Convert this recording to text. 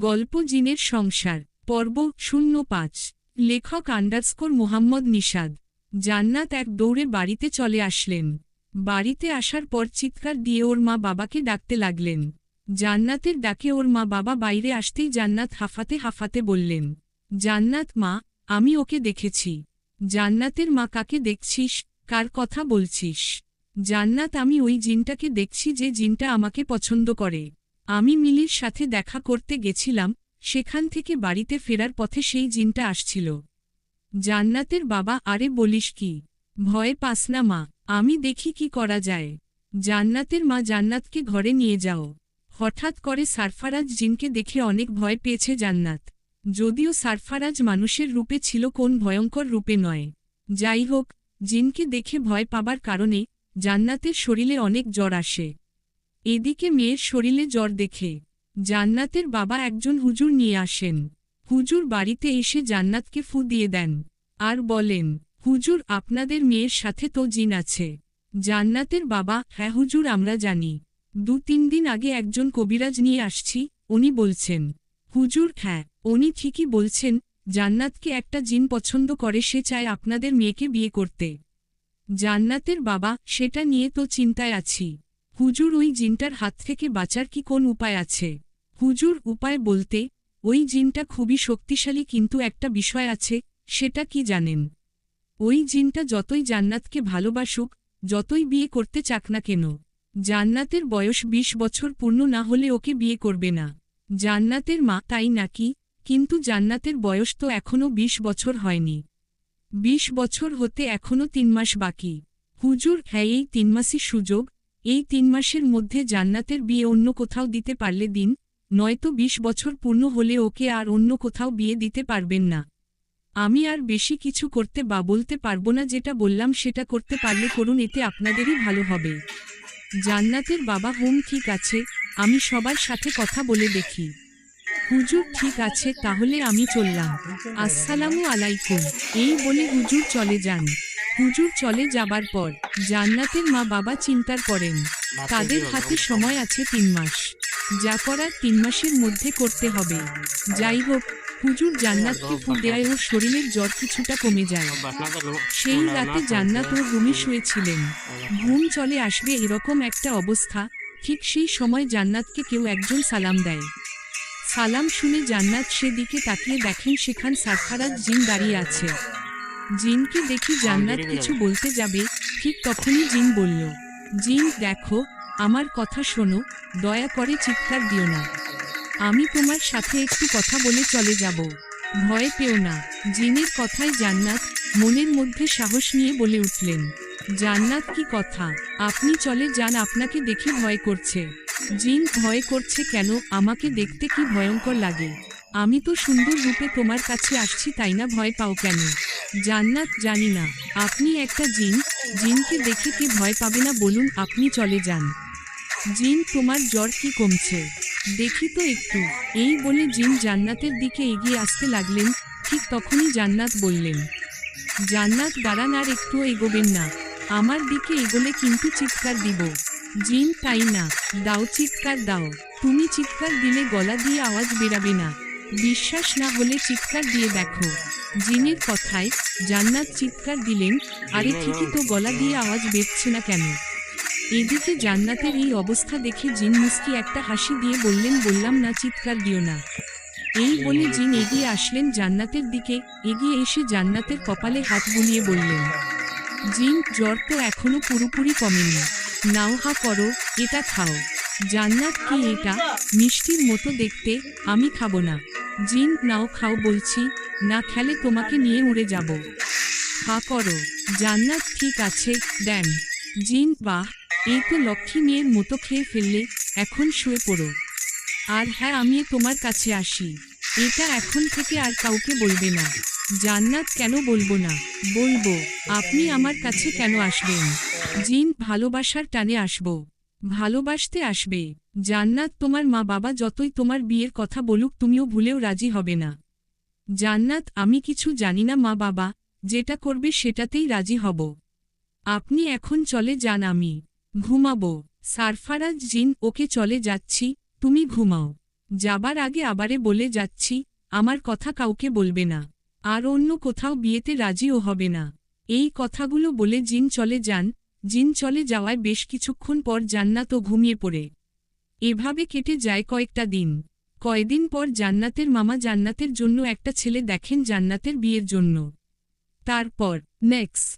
গল্প জিনের সংসার, পর্ব শূন্য পাঁচ, লেখক আন্ডারস্কোর মোহাম্মদ নিষাদ জান্নাত এক দৌড়ে বাড়িতে চলে আসলেন। বাড়িতে আসার পর চিৎকার দিয়ে ওর মা বাবাকে ডাকতে লাগলেন। জান্নাতের ডাকে ওর মা বাবা বাইরে আসতেই জান্নাত হাফাতে হাফাতে বললেন, জান্নাত মা, আমি ওকে দেখেছি। জান্নাতের মা কাকে দেখছিস, কার কথা বলছিস? জান্নাত, আমি ওই জিনটাকে দেখছি যে জিনটা আমাকে পছন্দ করে। আমি মিলির সাথে দেখা করতে গেছিলাম, সেখান থেকে বাড়িতে ফেরার পথে সেই জিনটা আসছিল। জান্নাতের বাবা, আরে বলিস কি? ভয় পাস না মা, আমি দেখি কি করা যায়। জান্নাতের মা জান্নাতকে ঘরে নিয়ে যাও। হঠাৎ করে সারফারাজ জিনকে দেখে অনেক ভয় পেয়েছে জান্নাত। যদিও সারফারাজ মানুষের রূপে ছিল, কোন ভয়ঙ্কর রূপে নয়। যাই হোক, জিনকে দেখে ভয় পাবার কারণে জান্নাতের শরীরে অনেক জ্বর আসে। এদিকে মেয়ের শরীরে জ্বর দেখে। জান্নাতের বাবা একজন হুজুর নিয়ে আসেন। হুজুর বাড়িতে এসে জান্নাতকে ফু দিয়ে দেন। আর বলেন, হুজুর, আপনাদের মেয়ের সাথে তো জিন আছে। জান্নাতের বাবা হ্যাঁ হুজুর, আমরা জানি। দু তিন দিন আগে একজন কবিরাজ নিয়ে আসছি, উনি বলছেন, হুজুর হ্যাঁ উনি ঠিকই বলছেন, জান্নাতকে একটা জিন পছন্দ করে, সে চায় আপনাদের মেয়েকে বিয়ে করতে। জান্নাতের বাবা, সেটা নিয়ে তো চিন্তায় আছি। হুজুর ওই জিনটার হাত থেকে বাঁচার কি কোন উপায় আছে? হুজুর উপায় বলতে, ওই জিনটা খুবই শক্তিশালী কিন্তু একটা বিষয় আছে, সেটা কি জানেন? ওই জিনটা যতই জান্নাতকে ভালোবাসুক, যতই বিয়ে করতে চাক না কেন, জান্নাতের বয়স ২০ বছর পূর্ণ না হলে ওকে বিয়ে করবে না। জান্নাতের মা তাই নাকি, কিন্তু জান্নাতের বয়স তো এখনও ২০ বছর হয়নি। ২০ বছর হতে এখনও তিন মাস বাকি। হুজুর হ্যাঁ এই তিন মাসই সুযোগ এই তিন মাসের মধ্যে জান্নাতের বিয়ে অন্য কোথাও দিতে পারলে দিন, নয়তো ২০ বছর পূর্ণ হলে ওকে আর অন্য কোথাও বিয়ে দিতে পারবেন না। আমি আর বেশি কিছু করতে বা বলতে পারব না যেটা বললাম সেটা করতে পারলে করুন, এতে আপনাদেরই ভালো হবে। জান্নাতের বাবা হুম, ঠিক আছে, আমি সবার সাথে কথা বলে দেখি। হুজুর, ঠিক আছে, তাহলে আমি চললাম। আসসালামু আলাইকুম। এই বলে হুজুর চলে যান। হুজুর চলে যাবার পর জান্নাতের মা বাবা চিন্তার করেন তাদের হাতে সময় আছে তিন মাস। যা করার তিন মাসের মধ্যে করতে হবে। যাই হোক হুজুর জান্নাতকে ফু দেয় ওর শরীরের জ্বর কিছুটা কমে যায়। সেই রাতে জান্নাত ও রুমে শুয়েছিলেন। ঘুম চলে আসবে এরকম একটা অবস্থা ঠিক সেই সময় জান্নাতকে কেউ একজন সালাম দেয়। সালাম শুনে জান্নাত সেদিকে তাকিয়ে দেখেন সেখান সারফারাজ জিন দাঁড়িয়ে আছে। জিনকে দেখি জান্নাত কিছু বলতে যাবে ঠিক তখনই জিন বলল জিন দেখো আমার কথা শোনো দয়া করে চিৎকার দিও না। আমি তোমার সাথে একটু কথা বলে চলে যাব। ভয় পেও না। জিনের কথায় জান্নাত মনের মধ্যে সাহস নিয়ে বলে উঠলেন জান্নাত কি কথা? আপনি চলে যান আপনাকে দেখে ভয় করছে। জিন ভয় করছে কেন? আমাকে দেখতে কি ভয়ঙ্কর লাগে। আমি তো সুন্দর রূপে তোমার কাছে আসছি তাই না? ভয় পাও কেন? জান্নাত জানি না। আপনি একটা জিন, জিনকে দেখে কে ভয় পাবে না বলুন, আপনি চলে যান। জিন, তোমার জ্বর কি কমছে? দেখি তো একটু। এই বলে জিন জান্নাতের দিকে এগিয়ে আসতে লাগলেন, ঠিক তখনই জান্নাত বললেন, জান্নাত দাঁড়ান আর একটু এগোবেন না। আমার দিকে এগোলে কিন্তু চিৎকার দিব। জিন, তাই না? দাও চিৎকার দাও। তুমি চিৎকার দিলে গলা দিয়ে আওয়াজ বেরাবে না। বিশ্বাস না হলে চিৎকার দিয়ে দেখো। জিনের কথায় জান্নাত চিৎকার দিলেন, আরে ঠিকই তো গলা দিয়ে আওয়াজ বেরছে না কেন? এদিকে জান্নাতের এই অবস্থা দেখে জিন মুস্কি একটা হাসি দিয়ে বললেন, বললাম না, চিৎকার দিও না। এই বলে জিন এগিয়ে আসলেন জান্নাতের দিকে, এগিয়ে এসে জান্নাতের কপালে হাত বুলিয়ে বললেন, জিন, জ্বর তো এখনও পুরোপুরি কমেনি। নাও, হা করো, এটা খাও। জান্নাত কি এটা? মিষ্টির মতো দেখতে, আমি খাব না। জিন, নাও, খাও, বলছি না খেলে তোমাকে নিয়ে উড়ে যাব। হা করো, জান্নাত ঠিক আছে, দেন। জিন, বাহ, এই তো লক্ষ্মী মেয়ের মতো খেয়ে ফেললে, এখন শুয়ে পড়ো। আর হ্যাঁ আমি তোমার কাছে আসি। এটা এখন থেকে আর কাউকে বলবে না। জান্নাত কেন বলব না? বলব, আপনি আমার কাছে কেন আসবেন? জিন, ভালোবাসার টানে আসব। ভালোবাসতে আসবে। জান্নাত তোমার মা বাবা যতই তোমার বিয়ের কথা বলুক, তুমিও ভুলেও রাজি হবে না। জান্নাত আমি কিছু জানি না, মা বাবা, যেটা করবে সেটাতেই রাজি হব। আপনি এখন চলে যান, আমি ঘুমাবো। সারফারাজ জিন, ওকে চলে যাচ্ছি, তুমি ঘুমাও। যাবার আগে আবারে বলে যাচ্ছি, আমার কথা কাউকে বলবে না। আর অন্য কোথাও বিয়েতে রাজিও হবে না। এই কথাগুলো বলে জিন চলে যান। জিন চলে যাওয়ায় বেশ কিছুক্ষণ পর জান্নাতও ঘুমিয়ে পড়ে। এভাবে কেটে যায় কয়েকটা দিন। কয়দিন পর জান্নাতের মামা জান্নাতের জন্য একটা ছেলে দেখেন জান্নাতের বিয়ের জন্য। তারপর নেক্সট